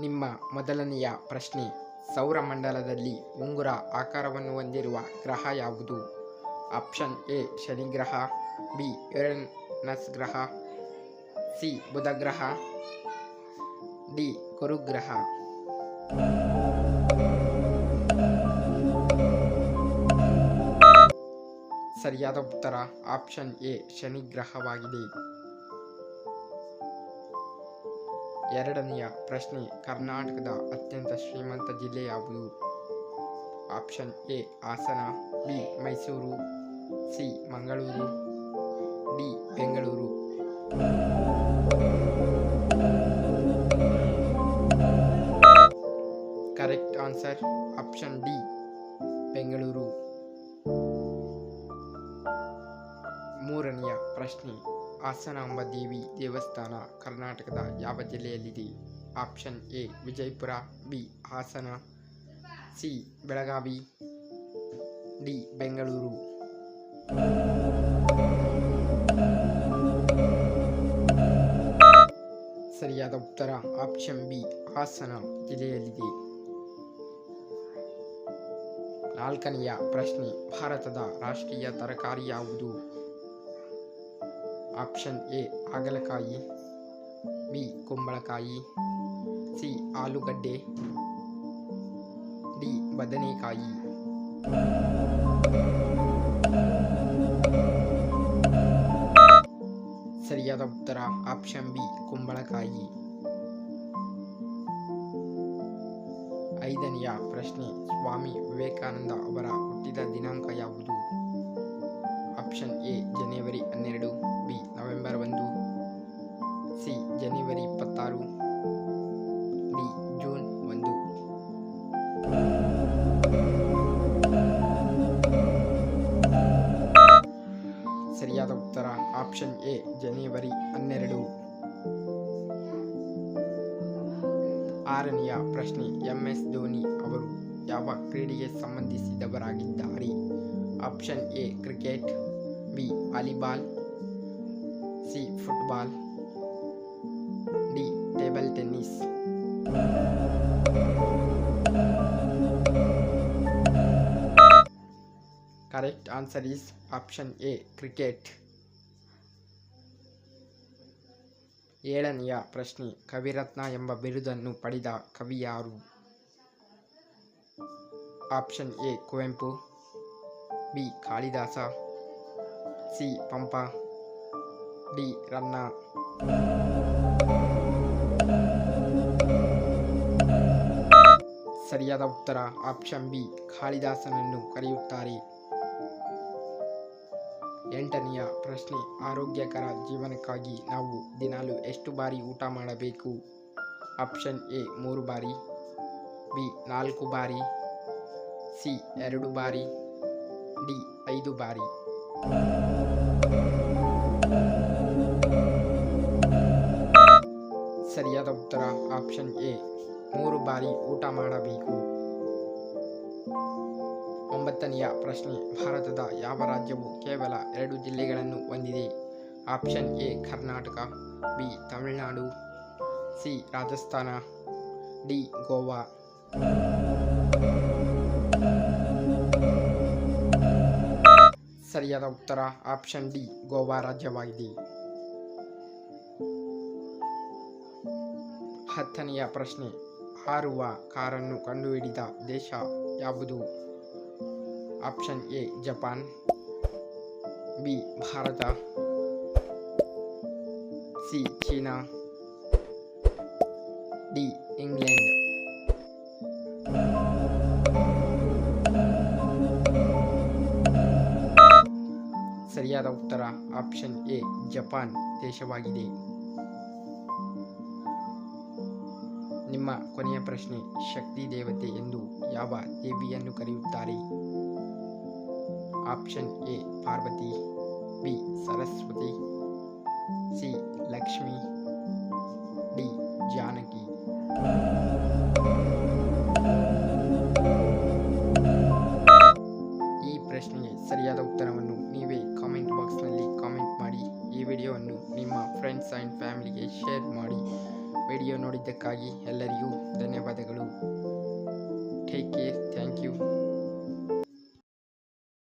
ನಿಮ್ಮ ಮೊದಲನೆಯ ಪ್ರಶ್ನೆ ಸೌರಮಂಡಲದಲ್ಲಿ ಉಂಗುರ ಆಕಾರವನ್ನು ಹೊಂದಿರುವ ಗ್ರಹ ಯಾವುದು? ಆಪ್ಷನ್ ಎ ಶನಿ ಗ್ರಹ ಬಿ, ಯುರೇನಸ್ ಗ್ರಹ, ಸಿ, ಬುಧ ಗ್ರಹ, ಡಿ ಗುರುಗ್ರಹ ಸರಿಯಾದ ಉತ್ತರ. ಆಪ್ಷನ್ ಎ ಶನಿ ಗ್ರಹವಾಗಿದೆ ಎರಡನೆಯ ಪ್ರಶ್ನೆ, ಕರ್ನಾಟಕದ ಅತ್ಯಂತ ಶ್ರೀಮಂತ ಜಿಲ್ಲೆ ಯಾವುದು? Option A, Hassan, B, Mysuru, C, Mangaluru, D, Bengaluru. Correct answer option D, Bengaluru. ಮೂರನೆಯ ಪ್ರಶ್ನೆ, ಹಾಸನಾಂಬ ದೇವಿ ದೇವಸ್ಥಾನ ಕರ್ನಾಟಕದ ಯಾವ ಜಿಲ್ಲೆಯಲ್ಲಿದೆ? Option A, Vijayapura, B, Hassan, C, Belagavi, D, Bengaluru. ಸರಿಯಾದ ಉತ್ತರ, ಆಪ್ಷನ್ ಬಿ, ಹಾಸನ ಜಿಲ್ಲೆಯಲ್ಲಿದೆ. ನಾಲ್ಕನೆಯ ಪ್ರಶ್ನೆ, ಭಾರತದ ರಾಷ್ಟ್ರೀಯ ತರಕಾರಿ ಯಾವುದು? ಆಪ್ಷನ್ ಎ, ಹಾಗಲಕಾಯಿ. ಬಿ, ಕುಂಬಳಕಾಯಿ. ಸಿ, ಆಲೂಗಡ್ಡೆ. ಡಿ, ಬದನೆಕಾಯಿ. ಸರಿಯಾದ ಉತ್ತರ, ಆಪ್ಷನ್ ಬಿ, ಕುಂಬಳಕಾಯಿ. ಐದನೆಯ ಪ್ರಶ್ನೆ, ಸ್ವಾಮಿ ವಿವೇಕಾನಂದ ಅವರ ಹುಟ್ಟಿದ ದಿನಾಂಕ ಯಾವುದು? ಆಪ್ಷನ್ ಎ, ಜನವರಿ ಹನ್ನೆರಡು, ಬಿ, ನವೆಂಬರ್ ಒಂದು, ಸಿ, ಜನವರಿ ಇಪ್ಪತ್ತಾರು, ಡಿ, ಜೂನ್ ಒಂದು. ಸರಿಯಾದ ಉತ್ತರ, ಆಪ್ಷನ್ ಎ, ಜನವರಿ ಹನ್ನೆರಡು. ಆರನೆಯ ಪ್ರಶ್ನೆ, ಎಂ ಎಸ್ ಧೋನಿ ಅವರು ಯಾವ ಕ್ರೀಡೆಗೆ ಸಂಬಂಧಿಸಿದವರಾಗಿದ್ದಾರೆ? Option A, cricket. B volleyball C football D table tennis correct answer is option A cricket ಏಳನೆಯ ಪ್ರಶ್ನೆ, ಕವಿರತ್ನ ಎಂಬ ಬಿರುದನ್ನು ಪಡೆದ ಕವಿ ಯಾರು? Option A Kuvempu. B Kalidasa. C Pampa D Ranna ಸರಿಯಾದ ಉತ್ತರ ಆಪ್ಷನ್ ಬಿ, ಕಾಳಿದಾಸನನ್ನು ಕರೆಯುತ್ತಾರೆ. ಎಂಟನೆಯ ಪ್ರಶ್ನೆ, ಆರೋಗ್ಯಕರ ಜೀವನಕ್ಕಾಗಿ ನಾವು ದಿನಾಲು ಎಷ್ಟು ಬಾರಿ ಊಟ ಮಾಡಬೇಕು? ಆಪ್ಷನ್ ಎ, ಮೂರು ಬಾರಿ. ಬಿ, ನಾಲ್ಕು ಬಾರಿ. ಸಿ, ಎರಡು ಬಾರಿ. ಡಿ, ಐದು ಬಾರಿ. ಸರಿಯಾದ ಉತ್ತರ ಆಪ್ಷನ್ ಎ ಮೂರು ಬಾರಿ ಊಟ ಮಾಡಬೇಕು. ಒಂಬತ್ತನೆಯ ಪ್ರಶ್ನೆ. ಭಾರತದ ಯಾವ ರಾಜ್ಯವು ಕೇವಲ ಎರಡು ಜಿಲ್ಲೆಗಳನ್ನು ಹೊಂದಿದೆ? Option A Karnataka. B Tamil Nadu. C Rajasthan. D Goa. ಸರಿಯಾದ ಉತ್ತರ ಆಪ್ಷನ್ ಡಿ, ಗೋವಾ ರಾಜ್ಯವಾಗಿದೆ. ಹತ್ತನೆಯ ಪ್ರಶ್ನೆ, ಹಾರುವ ಕಾರನ್ನು ಕಂಡುಹಿಡಿದ ದೇಶ ಯಾವುದು? Option A, Japan, B, Bharat, C, China, D, England. ಸರಿಯಾದ ಉತ್ತರ ಆಪ್ಷನ್ ಎ, ಜಪಾನ್ ದೇಶವಾಗಿದೆ. ನಿಮ್ಮ ಕೊನೆಯ ಪ್ರಶ್ನೆ, ಶಕ್ತಿ ದೇವತೆ ಎಂದು ಯಾವ ದೇವಿಯನ್ನು ಕರೆಯುತ್ತಾರೆ? Option A, Parvati, B, Saraswati, C, Lakshmi, D, Janaki. ಫ್ಯಾಮಿಲಿಗೆ ಶೇರ್ ಮಾಡಿ ವಿಡಿಯೋ ನೋಡಿದ್ದಕ್ಕಾಗಿ ಎಲ್ಲರಿಗೂ ಧನ್ಯವಾದಗಳು. Take care thank you